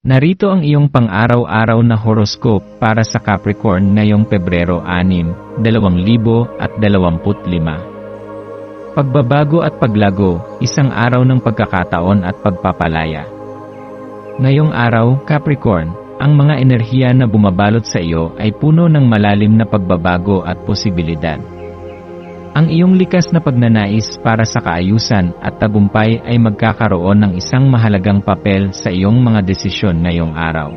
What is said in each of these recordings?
Narito ang iyong pang-araw-araw na horoscope para sa Capricorn ngayong Pebrero 6, 2025. Pagbabago at paglago, isang araw ng pagkakataon at pagpapalaya. Ngayong araw, Capricorn, ang mga enerhiya na bumabalot sa iyo ay puno ng malalim na pagbabago at posibilidad. Ang iyong likas na pagnanais para sa kaayusan at tagumpay ay magkakaroon ng isang mahalagang papel sa iyong mga desisyon ngayong araw.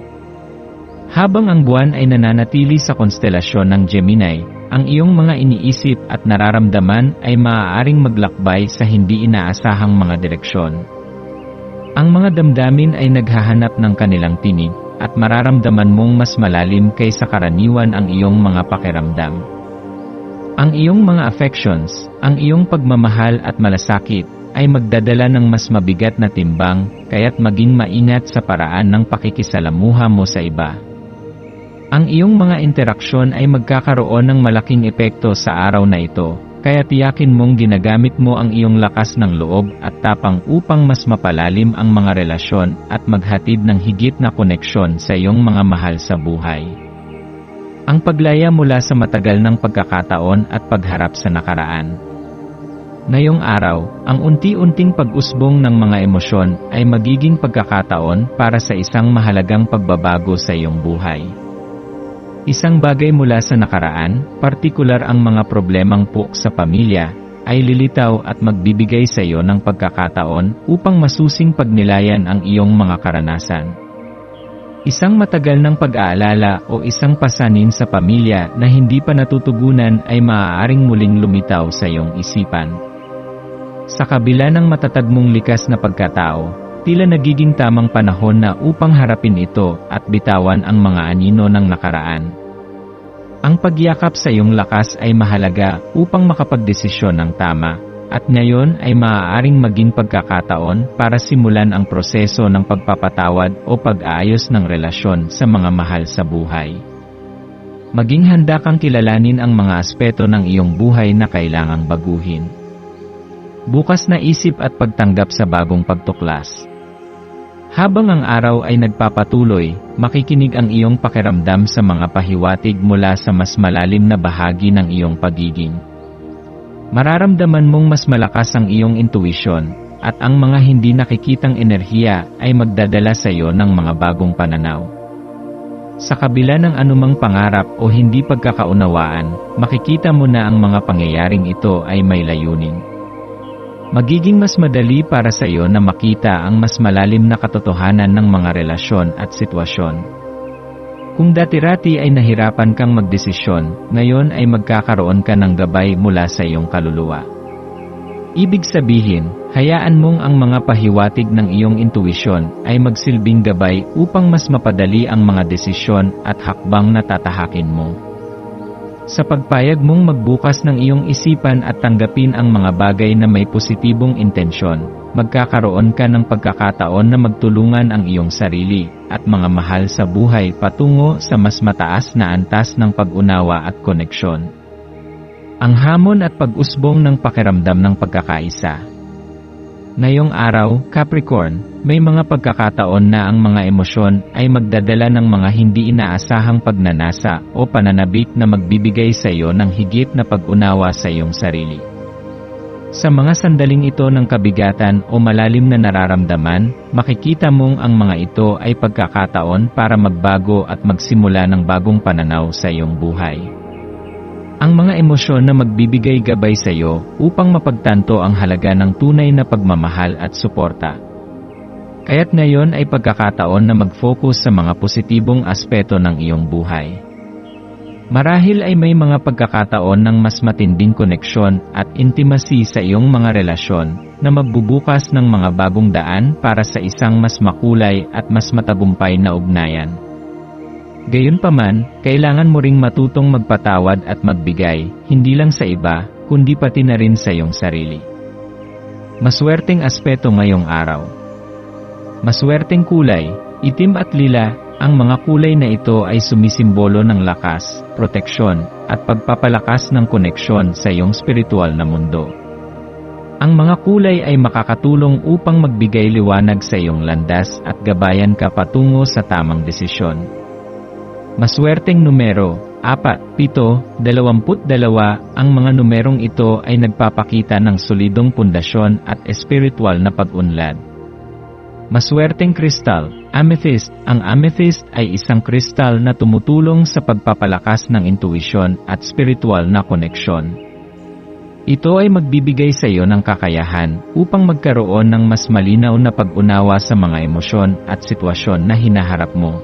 Habang ang buwan ay nananatili sa konstelasyon ng Gemini, ang iyong mga iniisip at nararamdaman ay maaaring maglakbay sa hindi inaasahang mga direksyon. Ang mga damdamin ay naghahanap ng kanilang tinig, at mararamdaman mong mas malalim kaysa karaniwan ang iyong mga pakiramdam. Ang iyong mga affections, ang iyong pagmamahal at malasakit, ay magdadala ng mas mabigat na timbang, kaya't maging maingat sa paraan ng pakikisalamuha mo sa iba. Ang iyong mga interaksyon ay magkakaroon ng malaking epekto sa araw na ito, kaya tiyakin mong ginagamit mo ang iyong lakas ng loob at tapang upang mas mapalalim ang mga relasyon at maghatid ng higit na koneksyon sa iyong mga mahal sa buhay. Ang paglaya mula sa matagal ng pagkakataon at pagharap sa nakaraan. Ngayong araw, ang unti-unting pag-usbong ng mga emosyon ay magiging pagkakataon para sa isang mahalagang pagbabago sa iyong buhay. Isang bagay mula sa nakaraan, partikular ang mga problemang po sa pamilya, ay lilitaw at magbibigay sa iyo ng pagkakataon upang masusing pagnilayan ang iyong mga karanasan. Isang matagal ng pag-aalala o isang pasanin sa pamilya na hindi pa natutugunan ay maaaring muling lumitaw sa iyong isipan. Sa kabila ng matatag mong likas na pagkatao, tila nagiging tamang panahon na upang harapin ito at bitawan ang mga anino ng nakaraan. Ang pagyakap sa iyong lakas ay mahalaga upang makapagdesisyon ng tama, at ngayon ay maaaring maging pagkakataon para simulan ang proseso ng pagpapatawad o pag-aayos ng relasyon sa mga mahal sa buhay. Maging handa kang kilalanin ang mga aspeto ng iyong buhay na kailangang baguhin. Bukas na isip at pagtanggap sa bagong pagtuklas. Habang ang araw ay nagpapatuloy, makikinig ang iyong pakiramdam sa mga pahiwatig mula sa mas malalim na bahagi ng iyong pagiging. Mararamdaman mong mas malakas ang iyong intuition, at ang mga hindi nakikitang enerhiya ay magdadala sa iyo ng mga bagong pananaw. Sa kabila ng anumang pangarap o hindi pagkakaunawaan, makikita mo na ang mga pangyayaring ito ay may layunin. Magiging mas madali para sa iyo na makita ang mas malalim na katotohanan ng mga relasyon at sitwasyon. Kung dati-rati ay nahirapan kang magdesisyon, ngayon ay magkakaroon ka ng gabay mula sa iyong kaluluwa. Ibig sabihin, hayaan mong ang mga pahiwatig ng iyong intuisyon ay magsilbing gabay upang mas mapadali ang mga desisyon at hakbang na tatahakin mo. Sa pagpayag mong magbukas ng iyong isipan at tanggapin ang mga bagay na may positibong intensyon, magkakaroon ka ng pagkakataon na magtulungan ang iyong sarili at mga mahal sa buhay patungo sa mas mataas na antas ng pag-unawa at koneksyon. Ang hamon at pag-usbong ng pakiramdam ng pagkakaisa. Ngayong araw, Capricorn, may mga pagkakataon na ang mga emosyon ay magdadala ng mga hindi inaasahang pagnanasa o pananabik na magbibigay sa iyo ng higit na pag-unawa sa iyong sarili. Sa mga sandaling ito ng kabigatan o malalim na nararamdaman, makikita mong ang mga ito ay pagkakataon para magbago at magsimula ng bagong pananaw sa iyong buhay. Ang mga emosyon na magbibigay gabay sa iyo upang mapagtanto ang halaga ng tunay na pagmamahal at suporta. Kaya't ngayon ay pagkakataon na mag-focus sa mga positibong aspeto ng iyong buhay. Marahil ay may mga pagkakataon ng mas matinding koneksyon at intimacy sa iyong mga relasyon na magbubukas ng mga bagong daan para sa isang mas makulay at mas matagumpay na ugnayan. Gayunpaman, kailangan mo ring matutong magpatawad at magbigay, hindi lang sa iba, kundi pati na rin sa iyong sarili. Maswerteng aspeto ngayong araw. Maswerteng kulay, itim at lila, ang mga kulay na ito ay sumisimbolo ng lakas, proteksyon, at pagpapalakas ng koneksyon sa iyong spiritual na mundo. Ang mga kulay ay makakatulong upang magbigay liwanag sa iyong landas at gabayan ka patungo sa tamang desisyon. Maswerteng numero, 4, 7, 22, ang mga numerong ito ay nagpapakita ng solidong pundasyon at espiritual na pag-unlad. Maswerteng kristal, amethyst. Ang amethyst ay isang kristal na tumutulong sa pagpapalakas ng intuisyon at spiritual na koneksyon. Ito ay magbibigay sa iyo ng kakayahan upang magkaroon ng mas malinaw na pag-unawa sa mga emosyon at sitwasyon na hinaharap mo.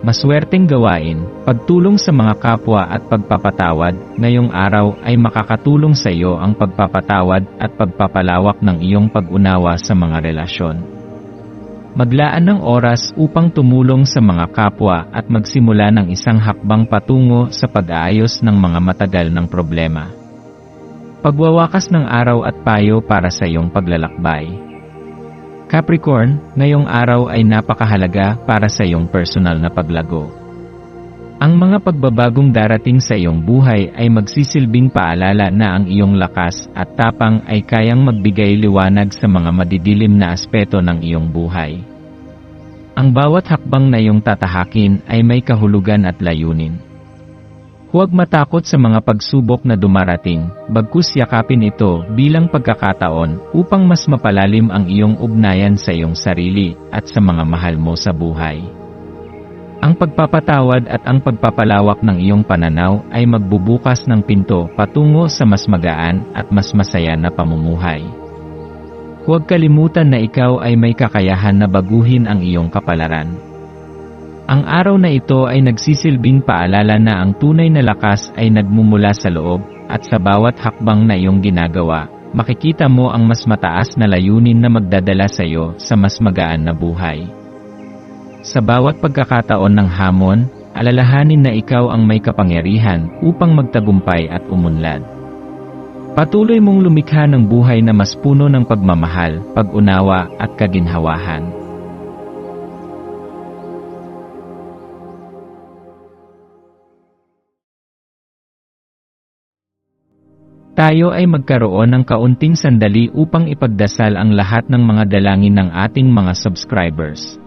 Maswerteng gawain, pagtulong sa mga kapwa at pagpapatawad, ngayong araw ay makakatulong sa iyo ang pagpapatawad at pagpapalawak ng iyong pag-unawa sa mga relasyon. Maglaan ng oras upang tumulong sa mga kapwa at magsimula ng isang hakbang patungo sa pag-aayos ng mga matagal ng problema. Pagwawakas ng araw at payo para sa iyong paglalakbay. Capricorn, ngayong araw ay napakahalaga para sa iyong personal na paglago. Ang mga pagbabagong darating sa iyong buhay ay magsisilbing paalala na ang iyong lakas at tapang ay kayang magbigay liwanag sa mga madidilim na aspeto ng iyong buhay. Ang bawat hakbang na iyong tatahakin ay may kahulugan at layunin. Huwag matakot sa mga pagsubok na dumarating, bagkus yakapin ito bilang pagkakataon upang mas mapalalim ang iyong ugnayan sa iyong sarili at sa mga mahal mo sa buhay. Ang pagpapatawad at ang pagpapalawak ng iyong pananaw ay magbubukas ng pinto patungo sa mas magaan at mas masaya na pamumuhay. Huwag kalimutan na ikaw ay may kakayahan na baguhin ang iyong kapalaran. Ang araw na ito ay nagsisilbing paalala na ang tunay na lakas ay nagmumula sa loob, at sa bawat hakbang na iyong ginagawa, makikita mo ang mas mataas na layunin na magdadala sa iyo sa mas magaan na buhay. Sa bawat pagkakataon ng hamon, alalahanin na ikaw ang may kapangyarihan upang magtagumpay at umunlad. Patuloy mong lumikha ng buhay na mas puno ng pagmamahal, pag-unawa at kaginhawahan. Tayo ay magkaroon ng kaunting sandali upang ipagdasal ang lahat ng mga dalangin ng ating mga subscribers,